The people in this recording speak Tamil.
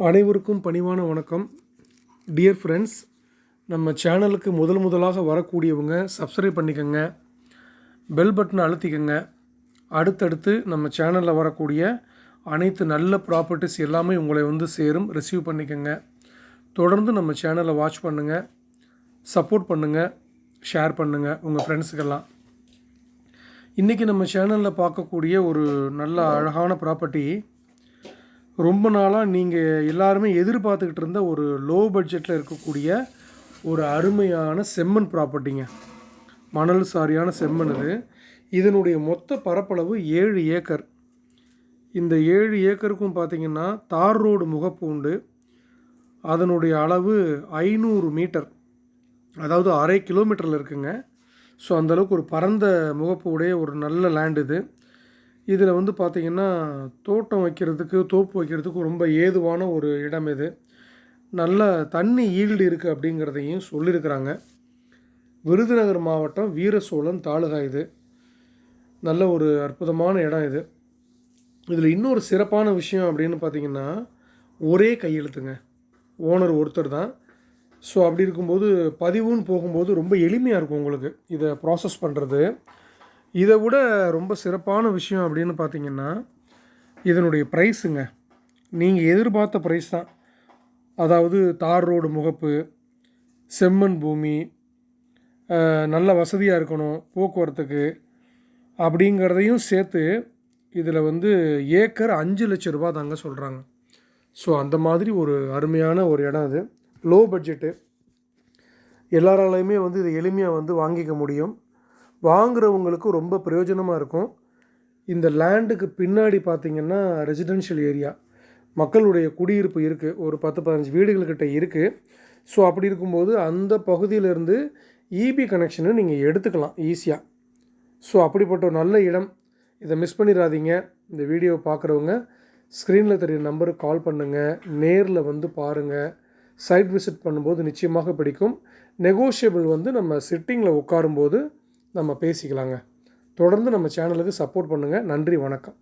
அனைவருக்கும் பணிவான வணக்கம். டியர் ஃப்ரெண்ட்ஸ் நம்ம சேனலுக்கு முதல் முதலாக வரக்கூடியவங்க சப்ஸ்கிரைப் பண்ணிக்கோங்க. பெல் பட்டனை அழுத்திக்கங்க. அடுத்தடுத்து நம்ம சேனலில் வரக்கூடிய அனைத்து நல்ல ப்ராப்பர்ட்டிஸ் எல்லாமே உங்களை வந்து சேரும். ரிசீவ் பண்ணிக்கோங்க. தொடர்ந்து நம்ம சேனலை வாட்ச் பண்ணுங்கள் சப்போர்ட் பண்ணுங்கள் ஷேர் பண்ணுங்கள் உங்கள் ஃப்ரெண்ட்ஸுக்கெல்லாம் இன்றைக்கி நம்ம சேனலில் பார்க்கக்கூடிய ஒரு நல்ல அழகான ப்ராப்பர்ட்டி ரொம்ப நாளாக நீங்கள் எல்லாருமே எதிர்பார்த்துக்கிட்டு இருந்த ஒரு லோ பட்ஜெட்டில் இருக்கக்கூடிய ஒரு அருமையான செம்மண் ப்ராப்பர்ட்டிங்க மணல் சாரியான செம்மண் இது. இதனுடைய மொத்த பரப்பளவு ஏழு ஏக்கர். இந்த ஏழு ஏக்கருக்கும் பார்த்தீங்கன்னா தார் ரோடு முகப்பு உண்டு. அதனுடைய அளவு ஐநூறு மீட்டர். அதாவது அரை கிலோமீட்டரில் இருக்குங்க. ஸோ அந்தளவுக்கு ஒரு பரந்த முகப்பு உடைய ஒரு நல்ல லேண்ட் இது. இதில் வந்து பார்த்திங்கன்னா தோட்டம் வைக்கிறதுக்கு தோப்பு வைக்கிறதுக்கு ரொம்ப ஏதுவான ஒரு இடம் இது. நல்ல தண்ணி ஈல்டு இருக்குது அப்படிங்கிறதையும் சொல்லியிருக்கிறாங்க. விருதுநகர் மாவட்டம் வீரசோழன் தாலுகா இது. நல்ல ஒரு அற்புதமான இடம் இது. இதில் இன்னொரு சிறப்பான விஷயம் அப்படின்னு பார்த்தீங்கன்னா ஒரே கையெழுத்துங்க. ஓனர் ஒருத்தர் தான். ஸோ அப்படி இருக்கும்போது பதிவுன்னு போகும்போது ரொம்ப எளிமையாக இருக்கும் உங்களுக்கு இதை ப்ராசஸ் பண்ணுறது இதை விட ரொம்ப சிறப்பான விஷயம் அப்படின்னு பார்த்தீங்கன்னா இதனுடைய ப்ரைஸுங்க நீங்கள் எதிர்பார்த்த ப்ரைஸ் தான். அதாவது தார் ரோடு முகப்பு செம்மண் பூமி நல்ல வசதியாக இருக்கணும் போக்குவரத்துக்கு அப்படிங்கிறதையும் சேர்த்து இதில் வந்து ஏக்கர் அஞ்சு லட்ச ரூபா தாங்க சொல்கிறாங்க ஸோ அந்த மாதிரி ஒரு அருமையான ஒரு இடம் அது. லோ பட்ஜெட்டு எல்லாராலையுமே வந்து இதை எளிமையாக வந்து வாங்கிக்க முடியும். வாங்குகிறவங்களுக்கு ரொம்ப பிரயோஜனமாக இருக்கும். இந்த லேண்டுக்கு பின்னாடி பார்த்திங்கன்னா ரெசிடென்ஷியல் ஏரியா மக்களுடைய குடியிருப்பு இருக்குது ஒரு பத்து பதினஞ்சு வீடுகள்கிட்ட இருக்குது ஸோ அப்படி இருக்கும்போது அந்த பகுதியிலேருந்து இபி கனெக்ஷனை நீங்கள் எடுத்துக்கலாம் ஈஸியாக ஸோ அப்படிப்பட்ட ஒரு நல்ல இடம். இதை மிஸ் பண்ணிடாதீங்க. இந்த வீடியோவை பார்க்குறவங்க ஸ்க்ரீனில் தெரிய நம்பருக்கு கால் பண்ணுங்கள் நேரில் வந்து பாருங்கள் சைட் விசிட் பண்ணும்போது நிச்சயமாக பிடிக்கும். நெகோஷியபிள் வந்து நம்ம சிட்டிங்கில் உட்காரும்போது நம்ம பேசிக்கலாங்க. தொடர்ந்து நம்ம சேனலுக்கு சப்போர்ட் பண்ணுங்கள் நன்றி வணக்கம்.